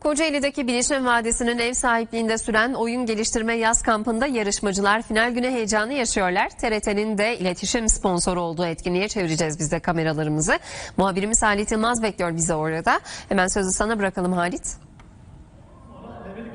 Kocaeli'deki Bilişim Vadisi'nin ev sahipliğinde süren oyun geliştirme yaz kampında yarışmacılar final günü heyecanı yaşıyorlar. TRT'nin de iletişim sponsoru olduğu etkinliğe çevireceğiz biz de kameralarımızı. Muhabirimiz Halit Yılmaz bekliyor bizi orada. Hemen sözü sana bırakalım Halit.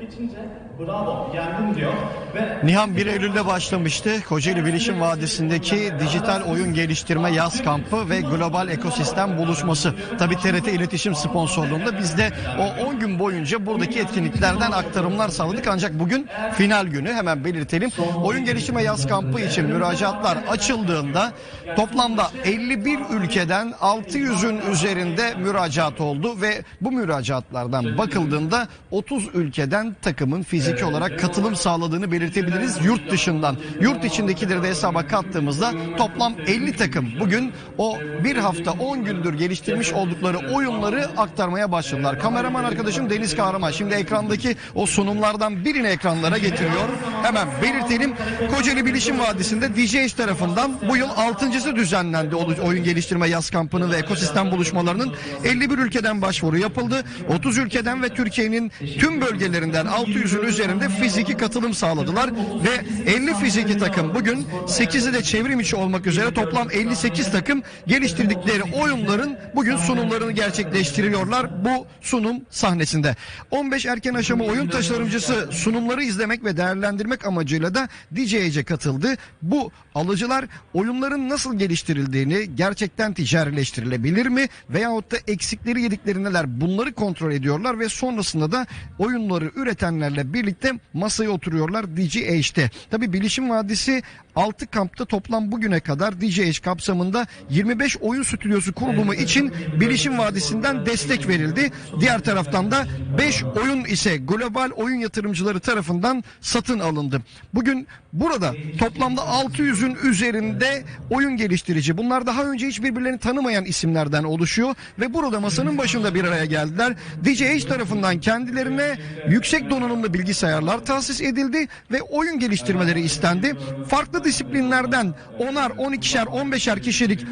Geçince bravo yendim diyor ve Nihan 1 Eylül'de başlamıştı. Kocaeli Bilişim Vadisi'ndeki dijital oyun geliştirme yaz kampı ve global ekosistem buluşması. Tabii TRT iletişim sponsorluğunda biz de o 10 gün boyunca buradaki etkinliklerden aktarımlar sağladık. Ancak bugün final günü hemen belirtelim. Oyun geliştirme yaz kampı için müracaatlar açıldığında toplamda 51 ülkeden 600'ün üzerinde müracaat oldu ve bu müracaatlardan bakıldığında 30 ülkeden takımın fiziki olarak katılım sağladığını belirtebiliriz yurt dışından. Yurt içindekileri de hesaba kattığımızda toplam 50 takım bugün o bir hafta 10 gündür geliştirmiş oldukları oyunları aktarmaya başladılar. Kameraman arkadaşım Deniz Kahraman şimdi ekrandaki o sunumlardan birini ekranlara getiriyor. Hemen belirtelim. Kocaeli Bilişim Vadisi'nde DJH tarafından bu yıl 6.sı düzenlendi oyun geliştirme yaz kampının ve ekosistem buluşmalarının 51 ülkeden başvuru yapıldı. 30 ülkeden ve Türkiye'nin tüm bölgelerinden 600'ün üzerinde fiziki katılım sağladılar ve 50 fiziki takım bugün 8'i de çevrim içi olmak üzere toplam 58 takım geliştirdikleri oyunların bugün sunumlarını gerçekleştiriyorlar bu sunum sahnesinde. 15 erken aşama oyun tasarımcısı sunumları izlemek ve değerlendirmek amacıyla da DJ'ce katıldı. Bu alıcılar oyunların nasıl geliştirildiğini gerçekten ticarileştirilebilir mi veyahut da eksikleri yedikleri neler bunları kontrol ediyorlar ve sonrasında da oyunları üretenlerle birlikte masaya oturuyorlar DGH'te. Tabi Bilişim Vadisi 6 kampta toplam bugüne kadar DGH kapsamında 25 oyun stüdyosu kurulumu için Bilişim Vadisi'nden destek verildi. Diğer taraftan da 5 oyun ise global oyun yatırımcıları tarafından satın alındı. Bugün burada toplamda 600'ün üzerinde oyun geliştirici. Bunlar daha önce hiç birbirlerini tanımayan isimlerden oluşuyor ve burada masanın başında bir araya geldiler. DJH tarafından kendilerine yüksek donanımlı bilgisayarlar tahsis edildi ve oyun geliştirmeleri istendi. Farklı disiplinlerden 10'ar, 12'şer, 15'er kişilik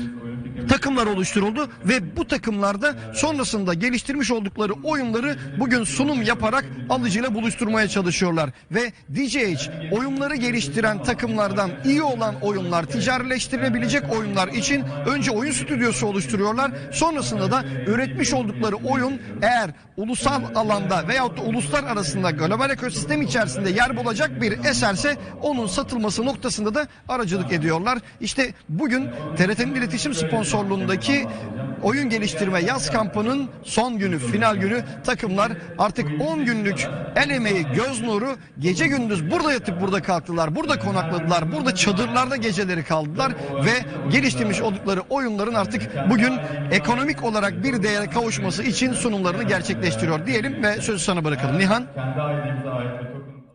takımlar oluşturuldu ve bu takımlarda sonrasında geliştirmiş oldukları oyunları bugün sunum yaparak alıcıyla buluşturmaya çalışıyorlar. Ve DJH oyunları geliştiren takımlardan iyi olan oyunlar, ticarileştirilebilecek oyunlar için önce oyun stüdyosu oluşturuyorlar. Sonrasında da üretmiş oldukları oyun eğer ulusal alanda veyahut da uluslar arasında global ekosistem içerisinde yer bulacak bir eserse onun satılması noktasında da aracılık ediyorlar. İşte bugün TRT'nin iletişim sponsorluğundaki oyun geliştirme yaz kampının son günü, final günü takımlar artık 10 günlük el emeği, göz nuru gece gündüz burada yatıp burada kalktılar, burada konakladılar, burada çadırlarda geceleri kaldılar ve geliştirmiş oldukları oyunların artık bugün ekonomik olarak bir değere kavuşması için sunumlarını gerçekleştiriyor diyelim ve sözü sana bırakalım. Nihan.